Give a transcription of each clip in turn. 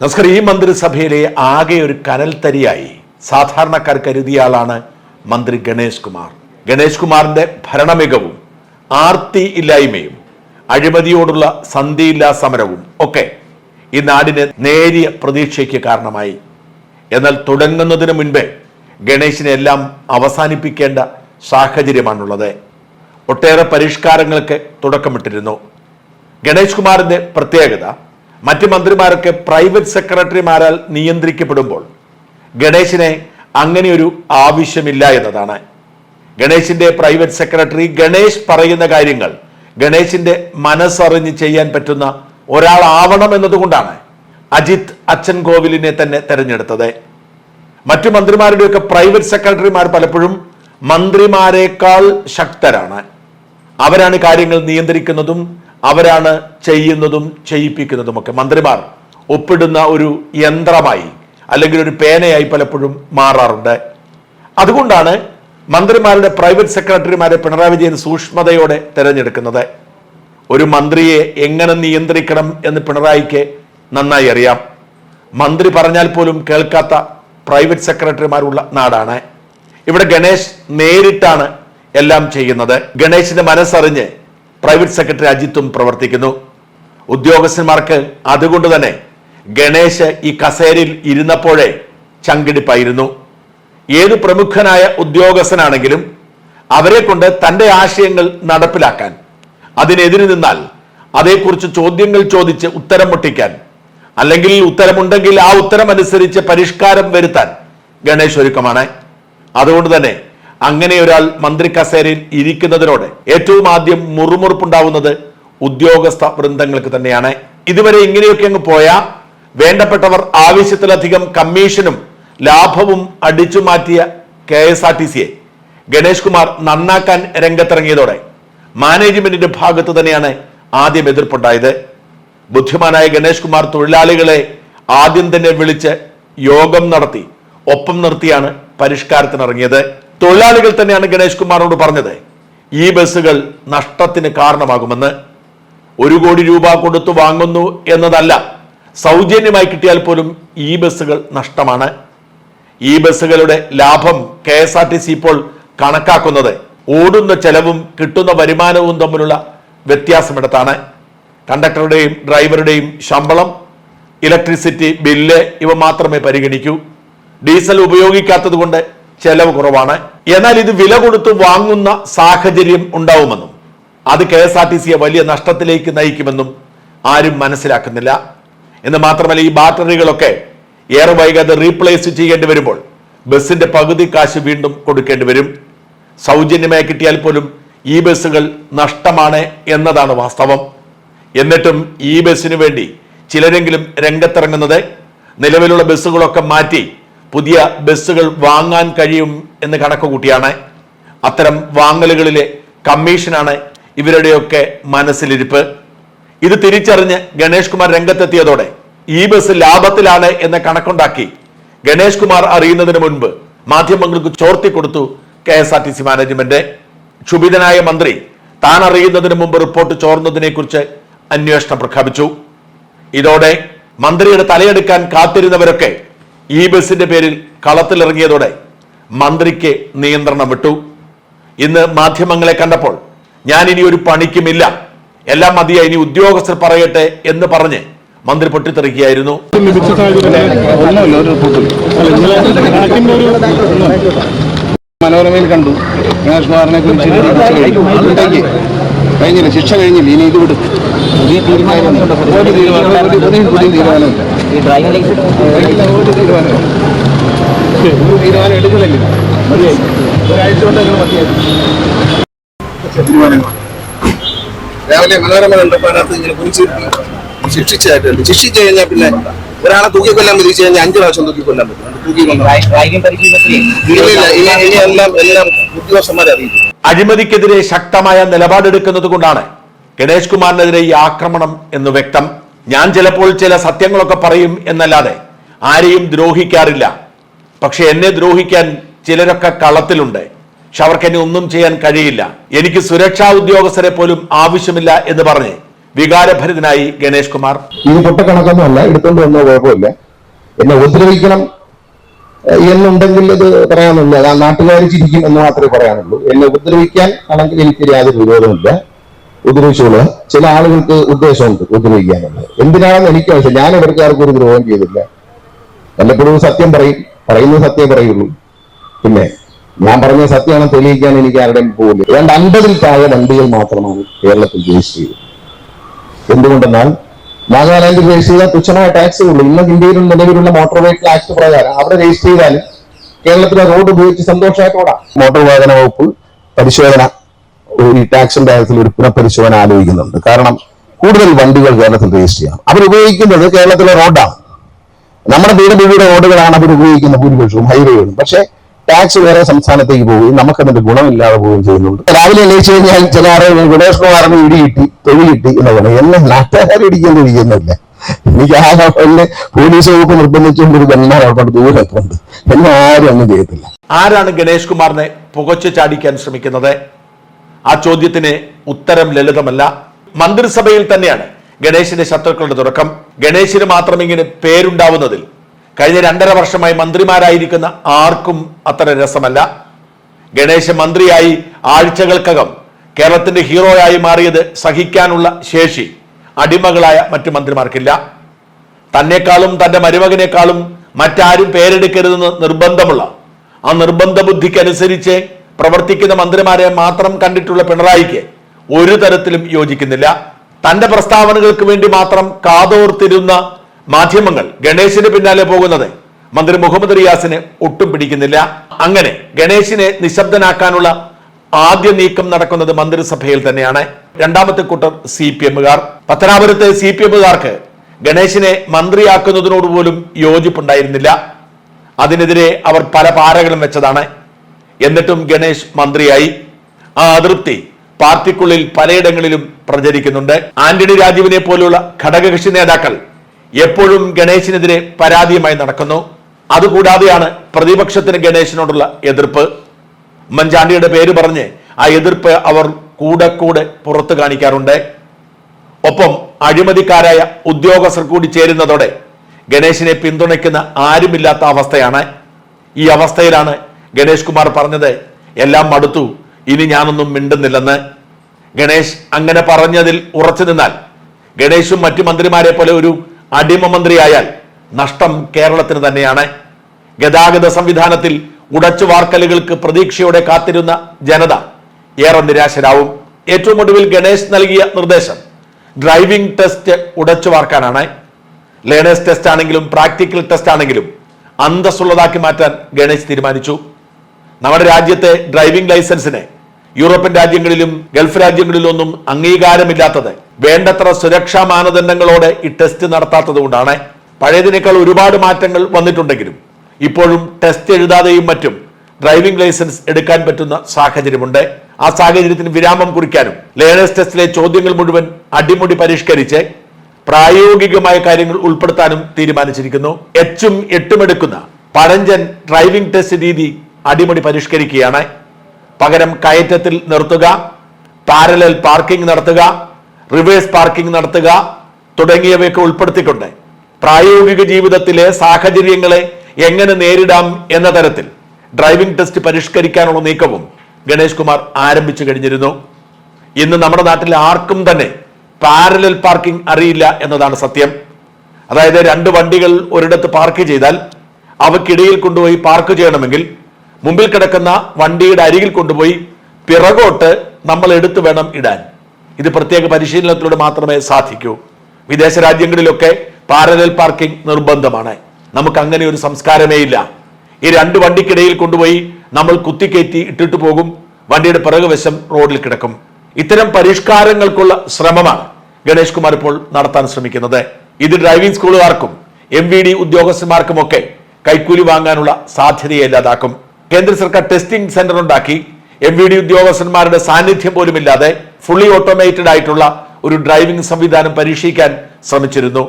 നമസ്കാരം. ഈ മന്ത്രിസഭയിലെ ആകെ ഒരു കനൽത്തരിയായി സാധാരണക്കാർ കരുതിയ ആളാണ് മന്ത്രി ഗണേഷ് കുമാർ. ഗണേഷ് കുമാറിന്റെ ഭരണമികവും ആർത്തി ഇല്ലായ്മയും അഴിമതിയോടുള്ള സന്ധിയില്ലാ സമരവും ഒക്കെ ഈ നാടിന് നേരിയ പ്രതീക്ഷയ്ക്ക് കാരണമായി. എന്നാൽ തുടങ്ങുന്നതിന് മുൻപേ ഗണേശിനെ എല്ലാം അവസാനിപ്പിക്കേണ്ട സാഹചര്യമാണുള്ളത്. ഒട്ടേറെ പരിഷ്കാരങ്ങൾക്ക് തുടക്കമിട്ടിരുന്നു. ഗണേഷ് കുമാറിന്റെ പ്രത്യേകത മറ്റ് മന്ത്രിമാരൊക്കെ പ്രൈവറ്റ് സെക്രട്ടറിമാരാൽ നിയന്ത്രിക്കപ്പെടുമ്പോൾ ഗണേശിനെ അങ്ങനെയൊരു ആവശ്യമില്ല എന്നതാണ്. ഗണേശിന്റെ പ്രൈവറ്റ് സെക്രട്ടറി ഗണേശ് പറയുന്ന കാര്യങ്ങൾ ഗണേശിന്റെ മനസ്സറിഞ്ഞ് ചെയ്യാൻ പറ്റുന്ന ഒരാളാവണം എന്നതുകൊണ്ടാണ് അജിത് അച്ഛൻ കോവിലിനെ തന്നെ തെരഞ്ഞെടുത്തത്. മറ്റു മന്ത്രിമാരുടെയൊക്കെ പ്രൈവറ്റ് സെക്രട്ടറിമാർ പലപ്പോഴും മന്ത്രിമാരെക്കാൾ ശക്തരാണ്. അവരാണ് കാര്യങ്ങൾ നിയന്ത്രിക്കുന്നതും അവരാണ് ചെയ്യുന്നതും ചെയ്യിപ്പിക്കുന്നതുമൊക്കെ. മന്ത്രിമാർ ഒപ്പിടുന്ന ഒരു യന്ത്രമായി അല്ലെങ്കിൽ ഒരു പേനയായി പലപ്പോഴും മാറാറുണ്ട്. അതുകൊണ്ടാണ് മന്ത്രിമാരുടെ പ്രൈവറ്റ് സെക്രട്ടറിമാരെ പിണറായി വിജയൻ സൂക്ഷ്മതയോടെ തിരഞ്ഞെടുക്കുന്നത്. ഒരു മന്ത്രിയെ എങ്ങനെ നിയന്ത്രിക്കണം എന്ന് പിണറായിക്ക് നന്നായി അറിയാം. മന്ത്രി പറഞ്ഞാൽ പോലും കേൾക്കാത്ത പ്രൈവറ്റ് സെക്രട്ടറിമാരുള്ള നാടാണ്. ഇവിടെ ഗണേശ് നേരിട്ടാണ് എല്ലാം ചെയ്യുന്നത്. ഗണേശിന്റെ മനസ്സറിഞ്ഞ് പ്രൈവറ്റ് സെക്രട്ടറി അജിത്തും പ്രവർത്തിക്കുന്നു. ഉദ്യോഗസ്ഥന്മാർക്ക് അതുകൊണ്ട് തന്നെ ഗണേശ് ഈ കസേരയിൽ ഇരുന്നപ്പോഴേ ചങ്കിടിപ്പായിരുന്നു. ഏത് പ്രമുഖനായ ഉദ്യോഗസ്ഥനാണെങ്കിലും അവരെ കൊണ്ട് തന്റെ ആശയങ്ങൾ നടപ്പിലാക്കാൻ അതിനെതിരെ നിന്നാൽ അതേക്കുറിച്ച് ചോദ്യങ്ങൾ ചോദിച്ച് ഉത്തരം മുട്ടിക്കാൻ അല്ലെങ്കിൽ ഉത്തരമുണ്ടെങ്കിൽ ആ ഉത്തരം അനുസരിച്ച് പരിഷ്കാരം വരുത്താൻ ഗണേശ് ഒരുക്കമാണ് അതുകൊണ്ട് തന്നെ അങ്ങനെ ഒരാൾ മന്ത്രി കസേരയിൽ ഇരിക്കുന്നതിനോട് ഏറ്റവും ആദ്യം മുറുമുറുപ്പുണ്ടാവുന്നത് ഉദ്യോഗസ്ഥ വൃന്ദങ്ങൾക്ക് തന്നെയാണ്. ഇതുവരെ ഇങ്ങനെയൊക്കെ അങ്ങ് പോയാ വേണ്ടപ്പെട്ടവർ ആവശ്യത്തിലധികം കമ്മീഷനും ലാഭവും അടിച്ചു മാറ്റിയ കെ എസ് ആർ ടി സിയെ ഗണേഷ് കുമാർ നന്നാക്കാൻ രംഗത്തിറങ്ങിയതോടെ മാനേജ്മെന്റിന്റെ ഭാഗത്ത് തന്നെയാണ് ആദ്യം എതിർപ്പുണ്ടായത്. ബുദ്ധിമാനായ ഗണേഷ് കുമാർ തൊഴിലാളികളെ ആദ്യം തന്നെ വിളിച്ച് യോഗം നടത്തി ഒപ്പം നിർത്തിയാണ് പരിഷ്കാരത്തിനിറങ്ങിയത്. തൊഴിലാളികൾ തന്നെയാണ് ഗണേഷ് കുമാറിനോട് പറഞ്ഞത്. ഈ ബസ്സുകൾ നഷ്ടത്തിന് കാരണമാകുമെന്ന്. ഒരു കോടി രൂപ കൊടുത്തു വാങ്ങുന്നു എന്നതല്ല. സൗജന്യമായി കിട്ടിയാൽ പോലും ഈ ബസ്സുകൾ നഷ്ടമാണ്. ഈ ബസ്സുകളുടെ ലാഭം K S R T C ഇപ്പോൾ കണക്കാക്കുന്നത്. ഓടുന്ന ചെലവും കിട്ടുന്ന വരുമാനവും തമ്മിലുള്ള വ്യത്യാസമെടുത്താണ്. കണ്ടക്ടറുടെയും ഡ്രൈവറുടെയും ശമ്പളം ഇലക്ട്രിസിറ്റി ബില്ല് ഇവ മാത്രമേ പരിഗണിക്കൂ. ഡീസൽ ഉപയോഗിക്കാത്തത് കൊണ്ട് ചെലവ് കുറവാണ്. എന്നാൽ ഇത് വില കൊടുത്ത് വാങ്ങുന്ന സാഹചര്യം ഉണ്ടാവുമെന്നും അത് കെ എസ് ആർ ടി സിയെ വലിയ നഷ്ടത്തിലേക്ക് നയിക്കുമെന്നും ആരും മനസ്സിലാക്കുന്നില്ല. എന്ന് മാത്രമല്ല ഈ ബാറ്ററികളൊക്കെ ഏറെ വൈകാതെ റീപ്ലേസ് ചെയ്യേണ്ടി വരുമ്പോൾ ബസ്സിന്റെ പകുതി കാശ് വീണ്ടും കൊടുക്കേണ്ടി വരും. സൗജന്യമായി കിട്ടിയാൽ പോലും ഈ ബസ്സുകൾ നഷ്ടമാണ് എന്നതാണ് വാസ്തവം. എന്നിട്ടും ഈ ബസ്സിനു വേണ്ടി ചിലരെങ്കിലും രംഗത്തിറങ്ങുന്നത് നിലവിലുള്ള ബസ്സുകളൊക്കെ മാറ്റി പുതിയ ബസ്സുകൾ വാങ്ങാൻ കഴിയും എന്ന് കണക്ക് കൂട്ടിയാണ് അത്തരം വാങ്ങലുകളിലെ കമ്മീഷനാണ് ഇവരുടെയൊക്കെ മനസ്സിലിരിപ്പ്. ഇത് തിരിച്ചറിഞ്ഞ് ഗണേഷ് കുമാർ രംഗത്തെത്തിയതോടെ ഈ ബസ് ലാഭത്തിലാണ് എന്ന കണക്കുണ്ടാക്കി ഗണേഷ് കുമാർ അറിയുന്നതിന് മുൻപ് മാധ്യമങ്ങൾക്ക് ചോർത്തി കൊടുത്തു K S R T C management. ക്ഷുഭിതനായ മന്ത്രി താൻ അറിയുന്നതിന് മുമ്പ് റിപ്പോർട്ട് ചോർന്നതിനെ കുറിച്ച് അന്വേഷണം പ്രഖ്യാപിച്ചു. ഇതോടെ മന്ത്രിയുടെ തലയെടുക്കാൻ കാത്തിരുന്നവരൊക്കെ ഈ ബസിന്റെ പേരിൽ കളത്തിലിറങ്ങിയതോടെ മന്ത്രിക്ക് നിയന്ത്രണം വിട്ടു. ഇന്ന് മാധ്യമങ്ങളെ കണ്ടപ്പോൾ ഞാൻ ഇനി ഒരു പണിക്കുമില്ല. എല്ലാം മതിയായി ഇനി ഉദ്യോഗസ്ഥർ പറയട്ടെ എന്ന് പറഞ്ഞ് മന്ത്രി പൊട്ടിത്തെറിക്കുകയായിരുന്നു. മനോരമയിൽ കണ്ടു. കുമാറിനെ കുറിച്ച് കഴിഞ്ഞില്ല. ശിക്ഷ കഴിഞ്ഞില്ല. ഇനി ഇത് വിടും. പുതിയ തീരുമാനം. പുതിയ തീരുമാനമില്ല ഈ ഡ്രൈവിംഗ് ലൈസൻസ് തീരുമാനം എടുക്കുന്നില്ല ഒരാഴ്ച കൊണ്ട് മതിയായി തീരുമാനങ്ങൾ രാവിലെ മനോരമ അതിനകത്ത് ഇങ്ങനെ കുറിച്ച് ശിക്ഷിച്ചായിട്ടുണ്ട് ശിക്ഷിച്ചു കഴിഞ്ഞാൽ പിന്നെ ഒരാളെ തൂക്കി കൊല്ലാൻ വിധിച്ചു കഴിഞ്ഞാൽ അഞ്ചു പ്രാവശ്യം പറ്റും. ഇല്ല ഇനി ഇനി എല്ലാം എല്ലാം ഉദ്യോഗസ്ഥന്മാരെ അറിയിക്കും. അഴിമതിക്കെതിരെ ശക്തമായ നിലപാടെടുക്കുന്നത് കൊണ്ടാണ് ഗണേഷ് കുമാറിനെതിരെ ഈ ആക്രമണം എന്ന് വ്യക്തം. ഞാൻ ചിലപ്പോൾ ചില സത്യങ്ങളൊക്കെ പറയും എന്നല്ലാതെ ആരെയും ദ്രോഹിക്കാറില്ല. പക്ഷെ എന്നെ ദ്രോഹിക്കാൻ ചിലരൊക്കെ കളത്തിലുണ്ട്. പക്ഷെ അവർക്ക് എന്നെ ഒന്നും ചെയ്യാൻ കഴിയില്ല. എനിക്ക് സുരക്ഷാ ഉദ്യോഗസ്ഥരെ പോലും ആവശ്യമില്ല എന്ന് പറഞ്ഞ് വികാരഭരിതനായി ഗണേഷ് കുമാർ. ഈ പൊട്ടക്കണക്കൊന്നും അല്ല. എടുത്തോണ്ട് വന്ന കുഴപ്പമില്ല. എന്നെ ഉപദ്രവിക്കണം എന്നുണ്ടെങ്കിൽ ഇത് പറയാനുള്ളൂ നാട്ടുകാർ ചിരിക്കും എന്ന് മാത്രമേ പറയാനുള്ളൂ. എന്നെ ഉപദ്രവിക്കാൻ ആണെങ്കിൽ എനിക്ക് യാതൊരു വിരോധമില്ല ഉപദ്രവിച്ചോളുക ചില ആളുകൾക്ക് ഉദ്ദേശമുണ്ട് ഉപദ്രവിക്കാനുള്ളത് എന്തിനാണെന്ന് എനിക്ക് ആവശ്യം ഞാൻ ഇവർക്കാർക്കും ഒരു ദ്രോഹം ചെയ്തില്ല. വല്ലപ്പോഴും സത്യം പറയും. പറയുന്ന സത്യം പറയുള്ളൂ. പിന്നെ ഞാൻ പറഞ്ഞ സത്യമാണ് തെളിയിക്കാൻ എനിക്ക് ആരുടെയും പോകില്ല ഏതാണ്ട് അൻപതിൽ താഴെ വണ്ടികൾ മാത്രമാണ് കേരളത്തിൽ രജിസ്റ്റർ ചെയ്തത്. എന്തുകൊണ്ടെന്നാൽ നാഗാലാൻഡിൽ രജിസ്റ്റർ ചെയ്താൽ തുച്ഛമായ ടാക്സ് ഉള്ളൂ. ഇന്ന് ഇന്ത്യയിൽ നിലവിലുള്ള മോട്ടോർ വെഹിക്കിൾ ആക്ട് പ്രകാരം അവിടെ രജിസ്റ്റർ ചെയ്താലും കേരളത്തിലെ റോഡ് ഉപയോഗിച്ച് സന്തോഷമായിട്ടോടാം മോട്ടോർ വാഹന വകുപ്പ് പരിശോധന ഈ ടാക്സിന്റെ കാര്യത്തിൽ ഒരു പുനഃപരിശോധന ആലോചിക്കുന്നുണ്ട്. കാരണം കൂടുതൽ വണ്ടികൾ കേരളത്തിൽ രജിസ്റ്റർ ചെയ്യാം. അവർ ഉപയോഗിക്കുന്നത് കേരളത്തിലെ റോഡാണ് നമ്മുടെ വീട് റോഡുകളാണ് അവർ ഉപയോഗിക്കുന്ന ഭൂരിപക്ഷവും ഹൈവേകളും പക്ഷേ ടാക്സ് വേറെ സംസ്ഥാനത്തേക്ക് പോവുകയും നമുക്കതിന്റെ ഗുണമില്ലാതെ പോവുകയും ചെയ്യുന്നുണ്ട്. രാവിലെ എണീച്ച് കഴിഞ്ഞാൽ ചില ആളുകൾ ഗുണേഷ് കുമാറിന് ഇടി കിട്ടി തൊഴിൽ കിട്ടി എന്ന് പറഞ്ഞു എന്നെ നാട്ടുകാർ ഇടിക്കുന്നു ഇരിക്കുന്നില്ല എനിക്ക് ആ എന്നെ പോലീസ് വകുപ്പ് നിർബന്ധിച്ചുകൊണ്ട് ഒരു ഗണ്ണാറോട്ട് ദൂരെ ഉണ്ട് എന്നെ ആരും ഒന്നും ചെയ്യത്തില്ല. ആരാണ് ഗണേഷ് കുമാറിനെ പുകച്ചു ചാടിക്കാൻ ശ്രമിക്കുന്നത്? ആ ചോദ്യത്തിന് ഉത്തരം ലളിതമല്ല. മന്ത്രിസഭയിൽ തന്നെയാണ് ഗണേശിന്റെ ശത്രുക്കളുടെ തുടക്കം. ഗണേശിന് മാത്രം ഇങ്ങനെ പേരുണ്ടാവുന്നതിൽ കഴിഞ്ഞ രണ്ടര വർഷമായി മന്ത്രിമാരായിരിക്കുന്ന ആർക്കും അത്ര രസമല്ല. ഗണേശ് മന്ത്രിയായി ആഴ്ചകൾക്കകം കേരളത്തിന്റെ ഹീറോയായി മാറിയത് സഹിക്കാനുള്ള ശേഷി അടിമകളായ മറ്റു മന്ത്രിമാർക്കില്ല. തന്നെക്കാളും തന്റെ മരുമകനേക്കാളും മറ്റാരും പേരെടുക്കരുതെന്ന് നിർബന്ധമുള്ള ആ നിർബന്ധ ബുദ്ധിക്കനുസരിച്ച് പ്രവർത്തിക്കുന്ന മന്ത്രിമാരെ മാത്രം കണ്ടിട്ടുള്ള പിണറായിക്ക് ഒരു തരത്തിലും യോജിക്കുന്നില്ല. തന്റെ പ്രസ്താവനകൾക്ക് വേണ്ടി മാത്രം കാതോർത്തിരുന്ന മാധ്യമങ്ങൾ ഗണേശിന് പിന്നാലെ പോകുന്നത് മന്ത്രി മുഹമ്മദ് റിയാസിന് ഒട്ടും പിടിക്കുന്നില്ല. അങ്ങനെ ഗണേശിനെ നിശബ്ദനാക്കാനുള്ള ആദ്യ നീക്കം നടക്കുന്നത് മന്ത്രിസഭയിൽ തന്നെയാണ്. രണ്ടാമത്തെ കൂട്ടർ സി പി എമ്മുകാർ. പത്തനാപുരത്തെ സി പി എമ്മുകാർക്ക് ഗണേശിനെ മന്ത്രിയാക്കുന്നതിനോട് പോലും യോജിപ്പുണ്ടായിരുന്നില്ല. അതിനെതിരെ അവർ പല പാരകളും വെച്ചതാണ്. എന്നിട്ടും ഗണേഷ് മന്ത്രിയായി. ആ അതൃപ്തി പാർട്ടിക്കുള്ളിൽ പലയിടങ്ങളിലും പ്രചരിക്കുന്നുണ്ട്. ആന്റണി രാജീവിനെ പോലുള്ള ഘടകകക്ഷി നേതാക്കൾ എപ്പോഴും ഗണേശിനെതിരെ പരാതിയുമായി നടക്കുന്നു. അതുകൂടാതെയാണ് പ്രതിപക്ഷത്തിന് ഗണേശിനോടുള്ള എതിർപ്പ്. ഉമ്മൻചാണ്ടിയുടെ പേര് പറഞ്ഞ് ആ എതിർപ്പ് അവർ കൂടെ കൂടെ പുറത്തു കാണിക്കാറുണ്ട്. ഒപ്പം അഴിമതിക്കാരായ ഉദ്യോഗസ്ഥർ കൂടി ചേരുന്നതോടെ ഗണേശിനെ പിന്തുണയ്ക്കുന്ന ആരുമില്ലാത്ത അവസ്ഥയാണ്. ഈ അവസ്ഥയിലാണ് ഗണേഷ് കുമാർ പറഞ്ഞത് എല്ലാം മടുത്തു. ഇനി ഞാനൊന്നും മിണ്ടുന്നില്ലെന്ന്. ഗണേഷ് അങ്ങനെ പറഞ്ഞതിൽ ഉറച്ചു നിന്നാൽ ഗണേഷും മറ്റു മന്ത്രിമാരെ പോലെ ഒരു അടിമ മന്ത്രിയായാൽ നഷ്ടം കേരളത്തിന് തന്നെയാണ്. ഗതാഗത സംവിധാനത്തിൽ ഉടച്ചു വാർക്കലുകൾക്ക് പ്രതീക്ഷയോടെ കാത്തിരുന്ന ജനത ഏറെ നിരാശരാവും. ഏറ്റവും ഒടുവിൽ ഗണേഷ് നൽകിയ നിർദ്ദേശം ഡ്രൈവിംഗ് ടെസ്റ്റ് ഉടച്ചു വാർക്കാനാണ്. ലേണേഴ്സ് ടെസ്റ്റ് ആണെങ്കിലും പ്രാക്ടിക്കൽ ടെസ്റ്റ് ആണെങ്കിലും അന്തസ്സുള്ളതാക്കി മാറ്റാൻ ഗണേഷ് തീരുമാനിച്ചു. നമ്മുടെ രാജ്യത്തെ ഡ്രൈവിംഗ് ലൈസൻസിന് യൂറോപ്യൻ രാജ്യങ്ങളിലും ഗൾഫ് രാജ്യങ്ങളിലും ഒന്നും അംഗീകാരമില്ലാത്തത് വേണ്ടത്ര സുരക്ഷാ മാനദണ്ഡങ്ങളോടെ ഈ ടെസ്റ്റ് നടത്താത്തത് കൊണ്ടാണ്. പഴയതിനേക്കാൾ ഒരുപാട് മാറ്റങ്ങൾ വന്നിട്ടുണ്ടെങ്കിലും ഇപ്പോഴും ടെസ്റ്റ് എഴുതാതെയും മറ്റും ഡ്രൈവിംഗ് ലൈസൻസ് എടുക്കാൻ പറ്റുന്ന സാഹചര്യമുണ്ട്. ആ സാഹചര്യത്തിന് വിരാമം കുറിക്കാനും ലേണേഴ്സ് ടെസ്റ്റിലെ ചോദ്യങ്ങൾ മുഴുവൻ അടിമുടി പരിഷ്കരിച്ച് പ്രായോഗികമായ കാര്യങ്ങൾ ഉൾപ്പെടുത്താനും തീരുമാനിച്ചിരിക്കുന്നു. എച്ചും എട്ടും എടുക്കുന്ന പഴഞ്ചൻ ഡ്രൈവിംഗ് ടെസ്റ്റ് രീതി അടിമുടി പരിഷ്കരിക്കുകയാണ്. പകരം കയറ്റത്തിൽ നിർത്തുക പാരലൽ പാർക്കിംഗ് നടത്തുക റിവേഴ്സ് പാർക്കിംഗ് നടത്തുക തുടങ്ങിയവയൊക്കെ ഉൾപ്പെടുത്തിക്കൊണ്ട് പ്രായോഗിക ജീവിതത്തിലെ സാഹചര്യങ്ങളെ എങ്ങനെ നേരിടാം എന്ന തരത്തിൽ ഡ്രൈവിംഗ് ടെസ്റ്റ് പരിഷ്കരിക്കാനുള്ള നീക്കവും ഗണേഷ് കുമാർ ആരംഭിച്ചു കഴിഞ്ഞിരുന്നു. ഇന്ന് നമ്മുടെ നാട്ടിൽ ആർക്കും തന്നെ പാരലൽ പാർക്കിംഗ് അറിയില്ല എന്നതാണ് സത്യം. അതായത് രണ്ട് വണ്ടികൾ ഒരിടത്ത് പാർക്ക് ചെയ്താൽ അവക്കിടയിൽ കൊണ്ടുപോയി പാർക്ക് ചെയ്യണമെങ്കിൽ മുമ്പിൽ കിടക്കുന്ന വണ്ടിയുടെ അരികിൽ കൊണ്ടുപോയി പിറകോട്ട് നമ്മൾ എടുത്തു വേണം ഇടാൻ. ഇത് പ്രത്യേക പരിശീലനത്തിലൂടെ മാത്രമേ സാധിക്കൂ. വിദേശ രാജ്യങ്ങളിലൊക്കെ പാരലൽ പാർക്കിംഗ് നിർബന്ധമാണ്. നമുക്ക് അങ്ങനെ ഒരു സംസ്കാരമേ ഇല്ല. ഈ രണ്ട് വണ്ടിക്കിടയിൽ കൊണ്ടുപോയി നമ്മൾ കുത്തിക്കയറ്റി ഇട്ടിട്ട് പോകും. വണ്ടിയുടെ പിറകുവശം റോഡിൽ കിടക്കും. ഇത്തരം പരിഷ്കാരങ്ങൾക്കുള്ള ശ്രമമാണ് ഗണേഷ് കുമാർ ഇപ്പോൾ നടത്താൻ ശ്രമിക്കുന്നത്. ഇത് ഡ്രൈവിംഗ് സ്കൂളുകാർക്കും എം വി ഡി ഉദ്യോഗസ്ഥന്മാർക്കുമൊക്കെ കൈക്കൂലി വാങ്ങാനുള്ള സാധ്യതയെ ഇല്ലാതാക്കും. കേന്ദ്ര സർക്കാർ ടെസ്റ്റിംഗ് സെന്റർ ഉണ്ടാക്കി. എം വി ഡി ഉദ്യോഗസ്ഥന്മാരുടെ സാന്നിധ്യം പോലുമില്ലാതെ ഫുള്ളി ഓട്ടോമേറ്റഡ് ആയിട്ടുള്ള ഒരു ഡ്രൈവിംഗ് സംവിധാനം പരീക്ഷിക്കാൻ ശ്രമിച്ചിരുന്നു.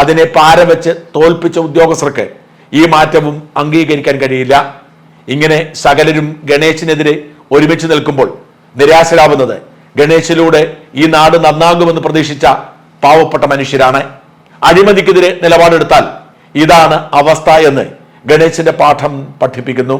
അതിനെ പാരവെച്ച് തോൽപ്പിച്ച ഉദ്യോഗസ്ഥർക്ക് ഈ മാറ്റവും അംഗീകരിക്കാൻ കഴിയില്ല. ഇങ്ങനെ സകലരും ഗണേശിനെതിരെ ഒരുമിച്ച് നിൽക്കുമ്പോൾ നിരാശരാവുന്നത് ഗണേശിലൂടെ ഈ നാട് നന്നാകുമെന്ന് പ്രതീക്ഷിച്ച പാവപ്പെട്ട മനുഷ്യരാണ്. അഴിമതിക്കെതിരെ നിലപാടെടുത്താൽ ഇതാണ് അവസ്ഥ എന്ന് ഗണേശിന്റെ പാഠം പഠിപ്പിക്കുന്നു.